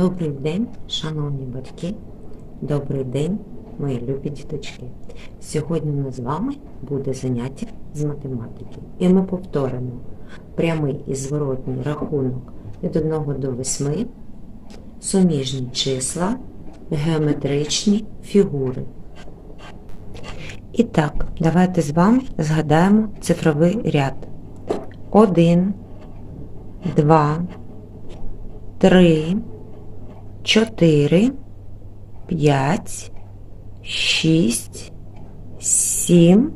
Добрий день, шановні батьки, добрий день, мої любі діточки. Сьогодні у нас з вами буде заняття з математики. І ми повторимо прямий і зворотній рахунок від 1 до 8, суміжні числа, геометричні фігури. І так, давайте з вами згадаємо цифровий ряд. 1, 2, 3, 4, 5, 6, 7,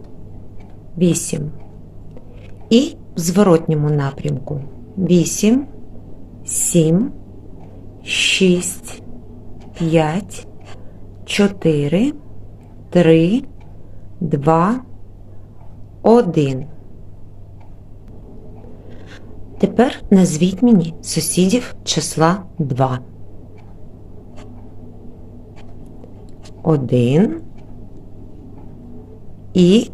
8. І в зворотньому напрямку 8, 7, 6, 5, 4, 3, 2, 1. Тепер назвіть мені сусідів числа 2. 1 і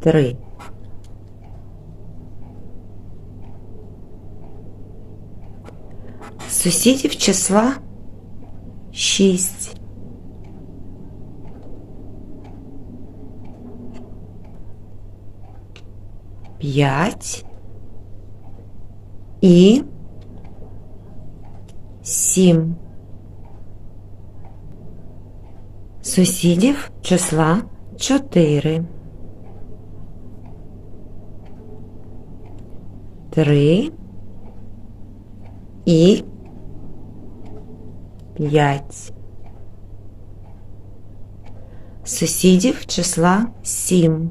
3. Сусідів числа 6. П'ять і сім. Сусідів числа чотири. Три і п'ять. Сусідів числа сім.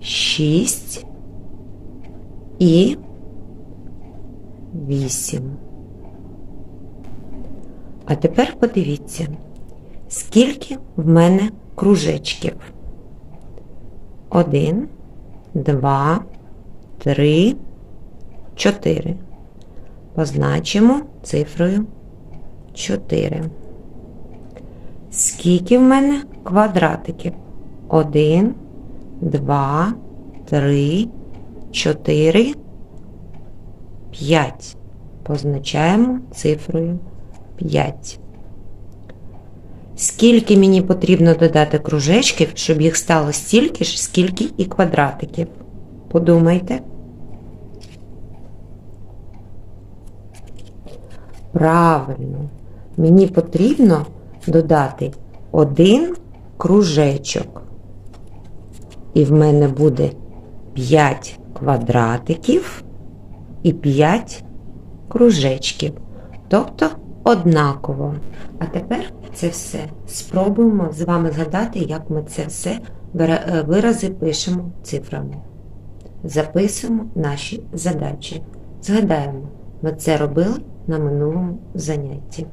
Шість і вісім. А тепер подивіться, скільки в мене кружечків. Один, два, три, чотири. Позначимо цифрою 4. Скільки в мене квадратиків? 1, 2, 3, 4, 5. Позначаємо цифрою 5. Скільки мені потрібно додати кружечків, щоб їх стало стільки ж, скільки і квадратиків? Подумайте. Правильно, мені потрібно додати один кружечок. І в мене буде 5 квадратиків і 5 кружечків. Тобто однаково. А тепер це все спробуємо з вами згадати, як ми це все вирази пишемо цифрами. Записуємо наші задачі. Згадаємо, ми це робили на минулому занятті.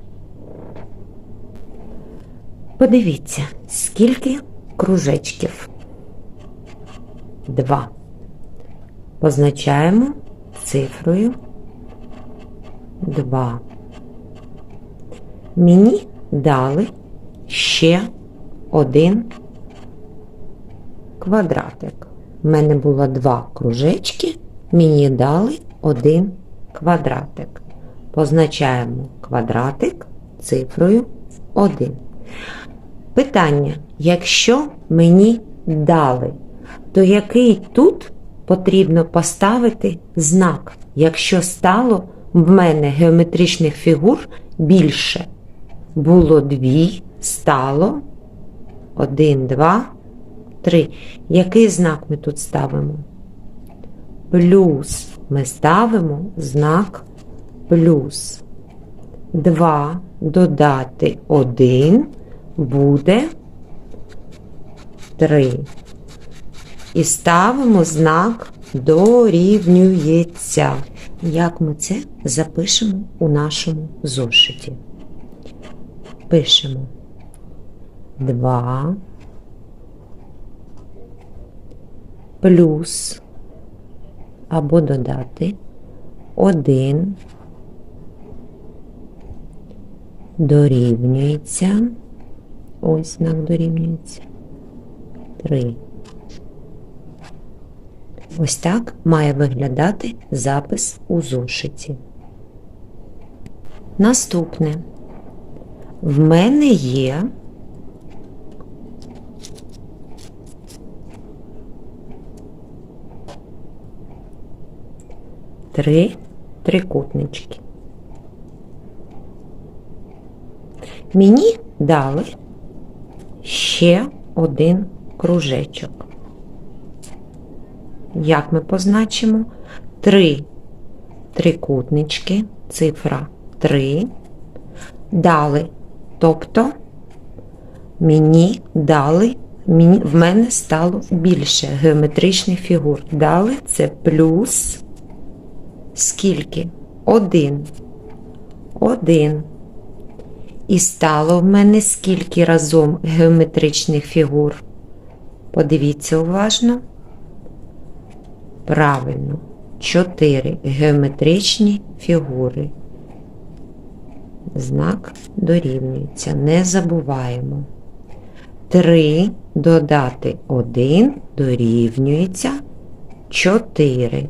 Подивіться, скільки кружечків. Два. Позначаємо цифрою 2. Мені дали ще один квадратик. У мене було два кружечки, мені дали один квадратик. Позначаємо квадратик цифрою 1. Питання: якщо мені дали, то який тут потрібно поставити знак, якщо стало в мене геометричних фігур більше? Було дві, стало один, два, три. Який знак ми тут ставимо? Плюс ми ставимо знак плюс 2 додати 1 буде 3. І ставимо знак дорівнюється. Як ми це запишемо у нашому зошиті? Пишемо 2 плюс або додати 1 дорівнюється. Ось знак дорівнюється. 3. Ось так має виглядати запис у зошиті. Наступне. В мене є три трикутнички. Мені дали ще один кружечок. Як ми позначимо? Три трикутнички, цифра 3. Дали. Тобто мені дали, мені, в мене стало більше геометричних фігур. Дали це плюс скільки? Один. Один. І стало в мене скільки разом геометричних фігур? Подивіться уважно. Правильно, 4 геометричні фігури. Знак дорівнюється. Не забуваємо. 3 додати 1 дорівнюється 4.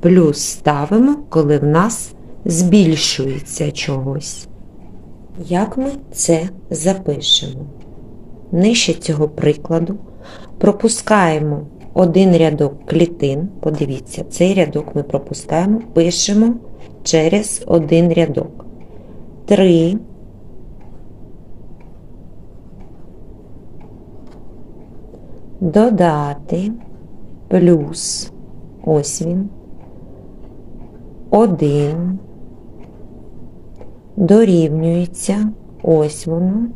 Плюс ставимо, коли в нас збільшується чогось. Як ми це запишемо? Нижче цього прикладу пропускаємо один рядок клітин. Подивіться, цей рядок ми пропускаємо, пишемо через один рядок. 3. Додати плюс ось він. 1 дорівнюється ось воно.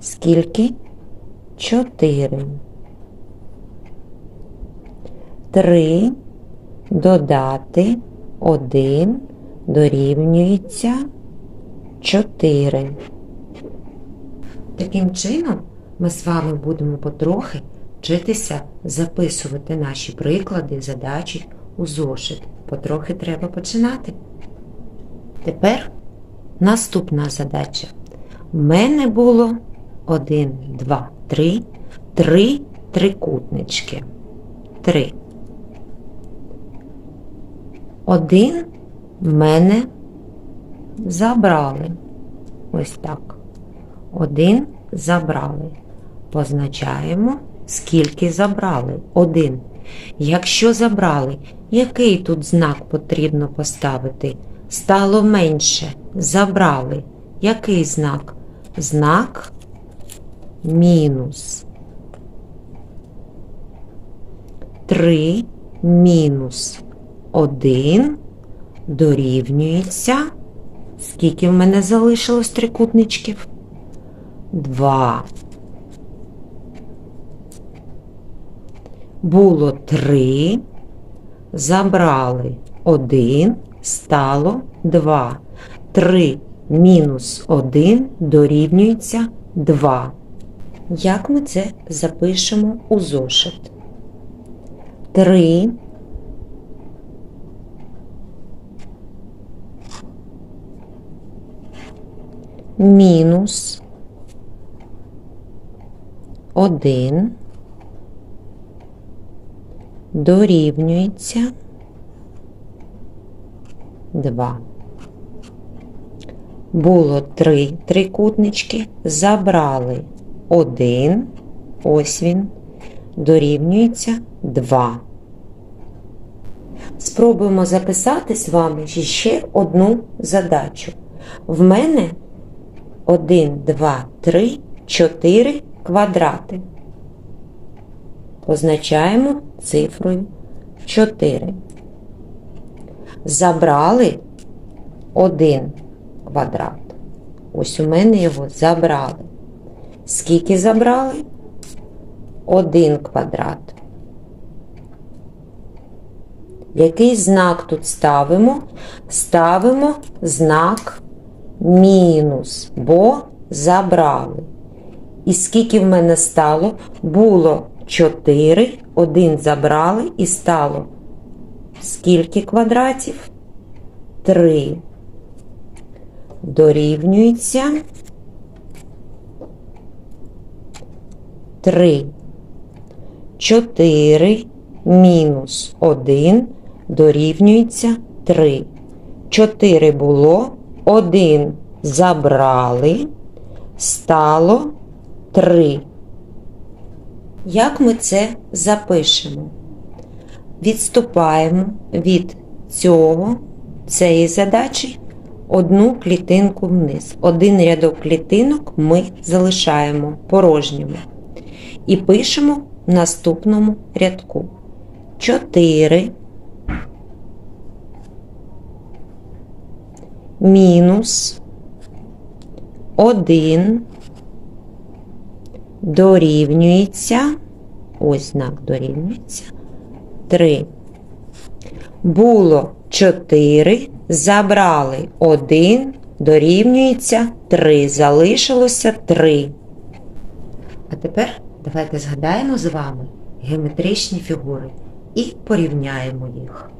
Скільки? 4. 3 додати 1 дорівнюється 4. Таким чином, ми з вами будемо потрохи вчитися записувати наші приклади, задачі у зошит. Потрохи треба починати. Тепер наступна задача. У мене було 1, 2, 3, 3 трикутнички. 3. Один в мене забрали. Ось так. Один забрали. Позначаємо, скільки забрали. Один. Якщо забрали, який тут знак потрібно поставити? Стало менше. Забрали. Який знак? Знак мінус. 3 мінус 1 дорівнюється. Скільки в мене залишилось трикутничків? 2. Було 3. Забрали 1, стало 2. 3 мінус 1 дорівнюється 2. Як ми це запишемо у зошит? 3 мінус 1 дорівнюється 2. Було 3 трикутнички, забрали 1, ось він, дорівнюється 2. Спробуємо записати з вами ще одну задачу. В мене 1, 2, 3, 4 квадрати. Позначаємо цифрою 4. Забрали 1 квадрат. Ось у мене його забрали. Скільки забрали? 1 квадрат. Який знак тут ставимо? Ставимо знак мінус, бо забрали. І скільки в мене стало? Було 4, 1 забрали і стало. Скільки квадратів? 3. Дорівнюється 3. 4 мінус 1 дорівнюється 3. 4 було, 1 забрали, стало 3. Як ми це запишемо? Відступаємо від цього, цієї задачі одну клітинку вниз. Один рядок клітинок ми залишаємо порожніми. І пишемо в наступному рядку 4 мінус 1 дорівнюється, ось знак дорівнюється, 3. Було 4, забрали 1, дорівнюється 3. Залишилося 3. А тепер давайте згадаємо з вами геометричні фігури і порівняємо їх.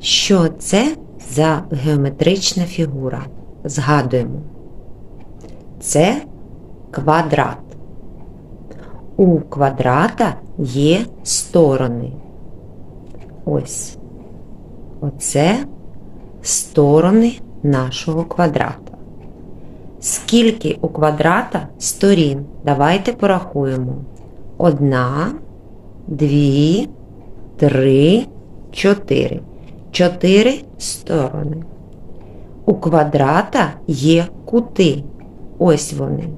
Що це за геометрична фігура? Згадуємо. Це квадрат. У квадрата є сторони. Ось. Оце сторони нашого квадрата. Скільки у квадрата сторін? Давайте порахуємо. Одна, дві, три, чотири. Чотири сторони. У квадрата є кути. Ось вони.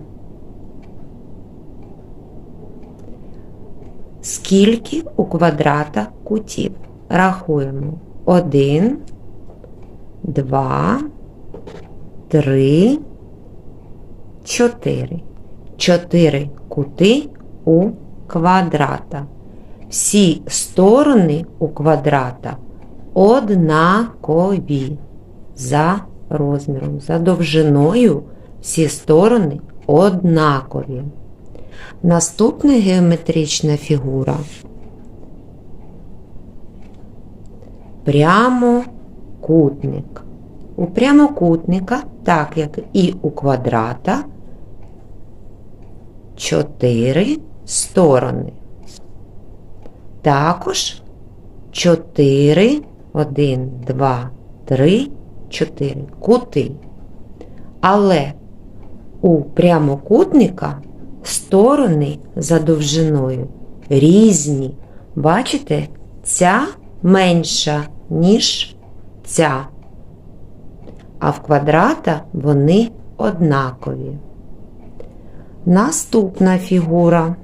Скільки у квадрата кутів? Рахуємо. Один, два, три, чотири. Чотири кути у квадрата. Всі сторони у квадрата однакові за розміром, за довжиною всі сторони однакові. Наступна геометрична фігура прямокутник. У прямокутника, так як і у квадрата, чотири сторони. Також чотири, один, два, три, чотири кути. Але у прямокутника сторони за довжиною різні. Бачите, ця менша, ніж ця. А в квадрата вони однакові. Наступна фігура.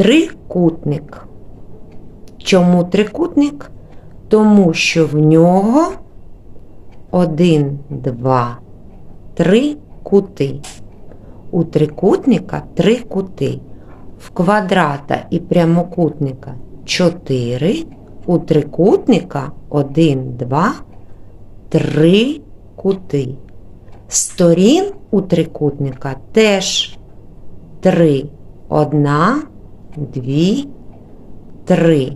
Трикутник. Чому трикутник? Тому що в нього один, два, три кути. У трикутника три кути. В квадрата і прямокутника 4, у трикутника 1, 2, 3 кути. Сторін у трикутника теж 3. Одна, дві, три.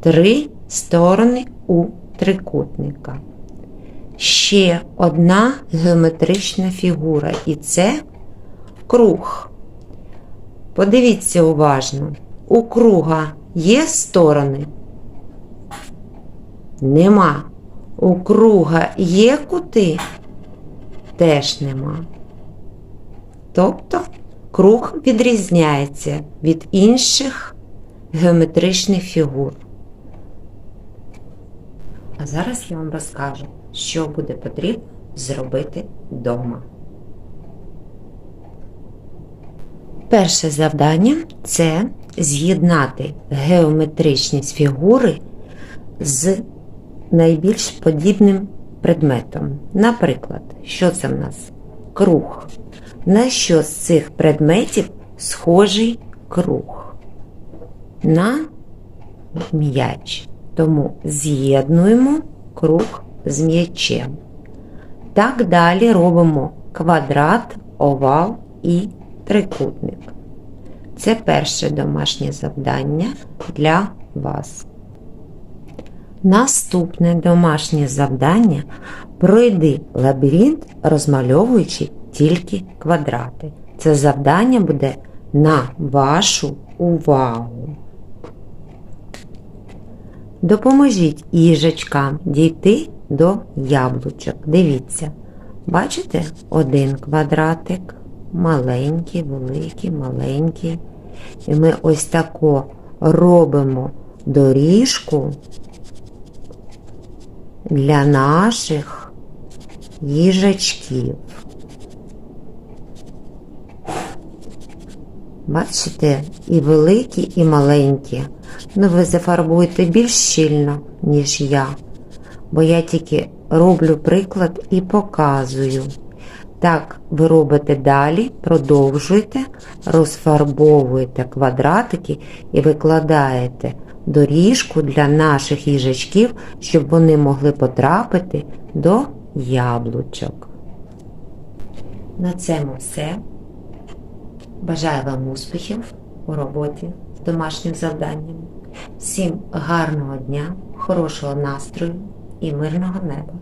Три сторони у трикутника. Ще одна геометрична фігура, і це круг. Подивіться уважно, у круга є сторони? Нема. У круга є кути? Теж нема. Тобто круг відрізняється від інших геометричних фігур. А зараз я вам розкажу, що буде потрібно зробити вдома. Перше завдання це з'єднати геометричні фігури з найбільш подібним предметом. Наприклад, що це в нас? Круг. На що з цих предметів схожий круг? На м'яч. Тому з'єднуємо круг з м'ячем. Так далі робимо квадрат, овал і трикутник. Це перше домашнє завдання для вас. Наступне домашнє завдання пройди лабіринт, розмальовуючи тільки квадрати. Це завдання буде на вашу увагу. Допоможіть їжачкам дійти до яблучок. Дивіться, бачите один квадратик, маленький, великий, маленький. І ми ось тако робимо доріжку для наших їжачків. Бачите, і великі, і маленькі. Ну, ви зафарбуєте більш щільно, ніж я, бо я тільки роблю приклад і показую. Так, ви робите далі, продовжуєте, розфарбовуєте квадратики і викладаєте доріжку для наших їжачків, щоб вони могли потрапити до яблучок. На цьому все. Бажаю вам успіхів у роботі з домашнім завданням. Всім гарного дня, хорошого настрою і мирного неба!